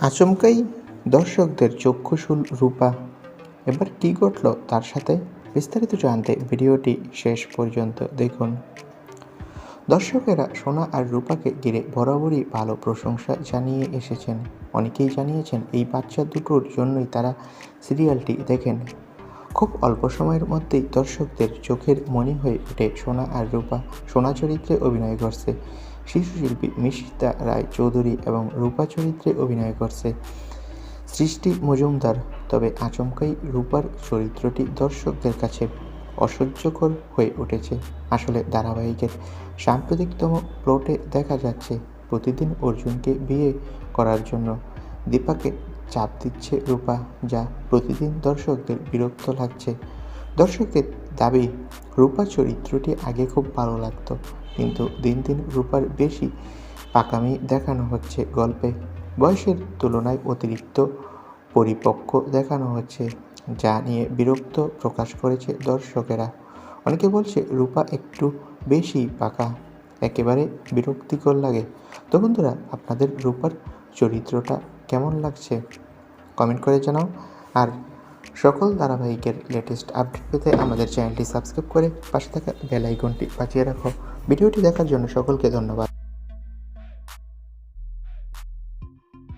আচমকাই দর্শকদের চক্ষুশুল রূপা। এবার কী ঘটল তার সাথে? বিস্তারিত জানতে ভিডিওটি শেষ পর্যন্ত দেখুন। দর্শকেরা সোনা আর রূপাকে ঘিরে বরাবরই ভালো প্রশংসা জানিয়ে এসেছেন। অনেকেই জানিয়েছেন, এই বাচ্চা দুটোর জন্যই তারা সিরিয়ালটি দেখেন। খুব অল্প সময়ের মধ্যেই দর্শকদের চোখের মনি হয়ে ওঠে সোনা আর রূপা। সোনা চরিত্রে অভিনয় করছে। শিশুশিল্পী মিশিতা রায় চৌধুরী এবং রূপা চরিত্রে অভিনয় করছে। সৃষ্টি মজুমদার, তবে আচমকাই রূপার চরিত্রটি দর্শকদের কাছে অসহ্যকর হয়ে উঠেছে। আসলে ধারাবাহিকের সাম্প্রতিকতম প্লটে দেখা যাচ্ছে, প্রতিদিন অর্জুনকে বিয়ে করার জন্য। দীপাকে চাপ দিচ্ছে রূপা, যা প্রতিদিন দর্শকদের বিরক্ত লাগছে। দর্শকদের দাবি, রূপা চরিত্রটি আগে খুব ভালো লাগতো, কিন্তু দিন দিন রূপার বেশি পাকামি দেখানো হচ্ছে গল্পে। বয়সের তুলনায় অতিরিক্ত পরিপক্ক দেখানো হচ্ছে, যা নিয়ে বিরক্ত প্রকাশ করেছে দর্শকেরা। অনেকে বলছে, রূপা একটু বেশি পাকা, একেবারে বিরক্তিকর লাগে। তো বন্ধুরা, আপনাদের রূপার চরিত্রটা কেমন লাগছে? কমেন্ট করে জানাও। আর সকল ধারাবাহিকের লেটেস্ট আপডেট পেতে আমাদের চ্যানেলটি সাবস্ক্রাইব করে পাশে থাকা বেল আইকনটি বাঁচিয়ে রাখো। ভিডিওটি দেখার জন্য সকলকে ধন্যবাদ।